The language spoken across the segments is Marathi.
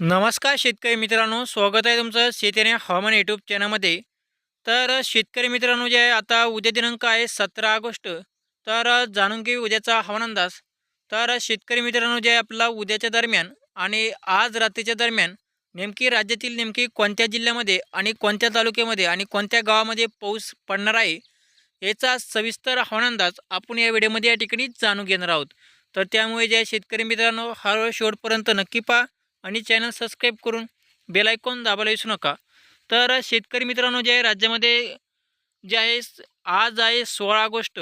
नमस्कार शेतकरी मित्रांनो स्वागत आहे तुमचं शेतीने हवामान यूट्यूब चॅनलमध्ये तर शेतकरी मित्रांनो जे आहे आता उद्या दिनांक आहे सतरा ऑगस्ट. तर जाणून घेऊ उद्याचा हवामान अंदाज. तर शेतकरी मित्रांनो जे आहे आपला उद्याच्या दरम्यान आणि आज रात्रीच्या दरम्यान नेमकी राज्यातील नेमकी कोणत्या जिल्ह्यामध्ये आणि कोणत्या तालुक्यामध्ये आणि कोणत्या गावामध्ये पाऊस पडणार आहे याचा सविस्तर हवामान अंदाज आपण या व्हिडिओमध्ये या ठिकाणी जाणून घेणार आहोत. तर त्यामुळे जे शेतकरी मित्रांनो हर शेवटपर्यंत नक्की पहा. आणि चॅनल सबस्क्राईब करून बेल दाबायला विसरू नका. तर शेतकरी मित्रांनो जे आहे राज्यामध्ये जे आहे आज आहे सोळा ऑगस्ट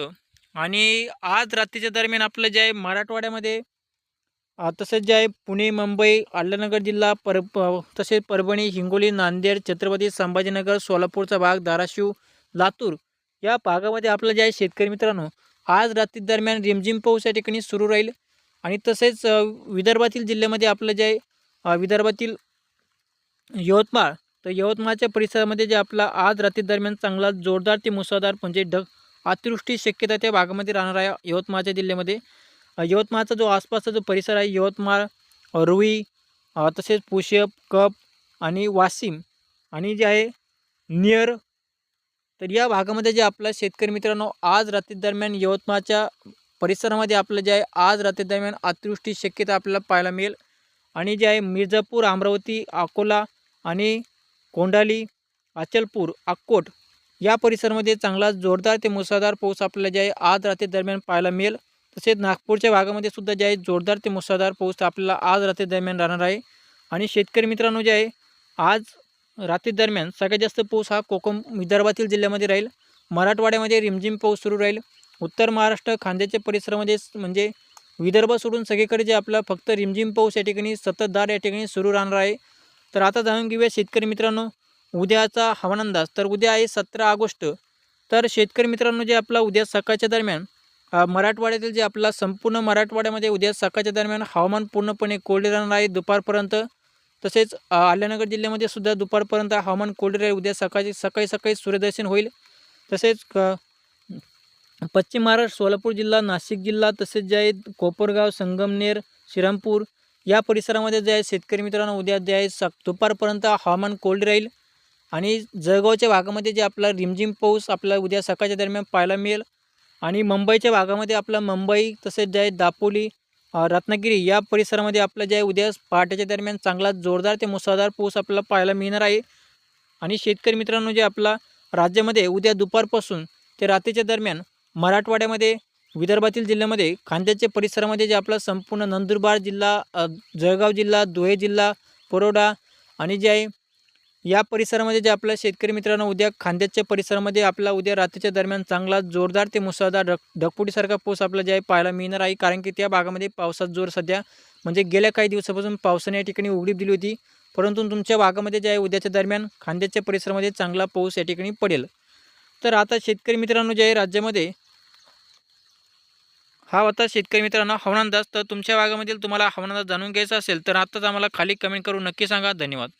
आणि आज रात्रीच्या दरम्यान आपलं जे आहे मराठवाड्यामध्ये तसेच जे आहे पुणे मुंबई अल्लानगर जिल्हा पर तसेच परभणी हिंगोली नांदेड छत्रपती संभाजीनगर सोलापूरचा भाग धाराशिव लातूर या भागामध्ये आपलं जे आहे शेतकरी मित्रांनो आज रात्री दरम्यान रिमझिम पाऊस या ठिकाणी सुरू राहील. आणि तसेच विदर्भातील जिल्ह्यामध्ये आपलं जे आहे विदर्भातील यवतमाळ. तर यवतमाळच्या परिसरामध्ये जे आपला आज रात्री दरम्यान चांगला जोरदार ते मुसळधार म्हणजे ढग अतिवृष्टी शक्यता त्या भागामध्ये राहणार आहे यवतमाळच्या जिल्ह्यामध्ये. यवतमाळचा जो आसपासचा जो परिसर आहे यवतमाळ रुई तसेच पुष्यप कप आणि वाशिम आणि जे आहे नियर. तर या भागामध्ये जे आपला शेतकरी मित्रांनो आज रात्री दरम्यान यवतमाळच्या परिसरामध्ये आपलं जे आहे आज रात्री दरम्यान अतिवृष्टी शक्यता आपल्याला पाहायला मिळेल. आणि जे आहे मिर्झापूर अमरावती अकोला आणि कोंडाली अचलपूर अक्कोट या परिसरामध्ये चांगला जोरदार ते मुसळधार पाऊस आपल्याला जे आहे आज रात्री दरम्यान पाहायला मिळेल. तसेच नागपूरच्या भागामध्ये सुद्धा जे आहे जोरदार ते मुसळधार पाऊस आपल्याला आज रात्री दरम्यान राहणार आहे. आणि शेतकरी मित्रांनो जे आहे आज रात्री दरम्यान सगळ्यात जास्त पाऊस हा कोकम विदर्भातील जिल्ह्यामध्ये राहील. मराठवाड्यामध्ये रिमझिम पाऊस सुरू राहील. उत्तर महाराष्ट्र खांद्याच्या परिसरामध्ये म्हणजे विदर्भ सोडून सगळीकडे जे आपला फक्त रिमझिम पाऊस या ठिकाणी सततधार या ठिकाणी सुरू राहणार आहे. तर आता जाणून घेऊया शेतकरी मित्रांनो उद्याचा हवामान अंदाज तर उद्या आहे सतरा ऑगस्ट. तर शेतकरी मित्रांनो जे आपला उद्या सकाळच्या दरम्यान मराठवाड्यातील जे आपला संपूर्ण मराठवाड्यामध्ये उद्या सकाळच्या दरम्यान हवामान पूर्णपणे कोरडे राहणार आहे दुपारपर्यंत. तसेच आल्यानगर जिल्ह्यामध्ये सुद्धा दुपारपर्यंत हवामान कोरडे राहील. उद्या सकाळची सकाळी सकाळी सूर्यदर्शन होईल. तसेच क पश्चिम महाराष्ट्र सोलापूर जिल्हा नाशिक जिल्हा तसेच जे आहे कोपरगाव संगमनेर श्रीरामपूर या परिसरामध्ये जे आहे शेतकरी मित्रांनो उद्या जे आहे स दुपारपर्यंत हवामान कोल्ड राहील आणि जळगावच्या भागामध्ये जे आपला रिमझिम पाऊस आपला उद्या सकाळच्या दरम्यान पाहायला मिळेल आणि मुंबईच्या भागामध्ये आपला मुंबई तसेच जे आहे दापोली रत्नागिरी या परिसरामध्ये आपलं जे आहे उद्या पहाटेच्या दरम्यान चांगला जोरदार ते मुसळधार पाऊस आपल्याला पाहायला मिळणार आहे. आणि शेतकरी मित्रांनो जे आपला राज्यामध्ये उद्या दुपारपासून ते रात्रीच्या दरम्यान मराठवाड्यामध्ये विदर्भातील जिल्ह्यामध्ये खांद्याच्या परिसरामध्ये जे आपला संपूर्ण नंदुरबार जिल्हा जळगाव जिल्हा धुळे जिल्हा परोडा आणि जे आहे या परिसरामध्ये जे आपल्या शेतकरी मित्रांनो उद्या खांद्याच्या परिसरामध्ये आपला उद्या रात्रीच्या दरम्यान चांगला जोरदार ते मुसळधार ढग ढगफुटीसारखा पाऊस आपला जे आहे पाहायला मिळणार आहे. कारण की त्या भागामध्ये पावसात जोर सध्या म्हणजे गेल्या काही दिवसापासून पावसाने या ठिकाणी उघडीप दिली होती. परंतु तुमच्या भागामध्ये जे आहे उद्याच्या दरम्यान खांद्याच्या परिसरामध्ये चांगला पाऊस या ठिकाणी पडेल. तर आता शेतकरी मित्रांनो जे आहे राज्यामध्ये हा होता शेतकरी मित्रांनो हवामान अंदाज तर तुमच्या भागामधील तुम्हाला हवामान अंदाज जाणून घ्यायचा असेल तर आत्ताच आम्हाला खाली कमेंट करून नक्की सांगा. धन्यवाद.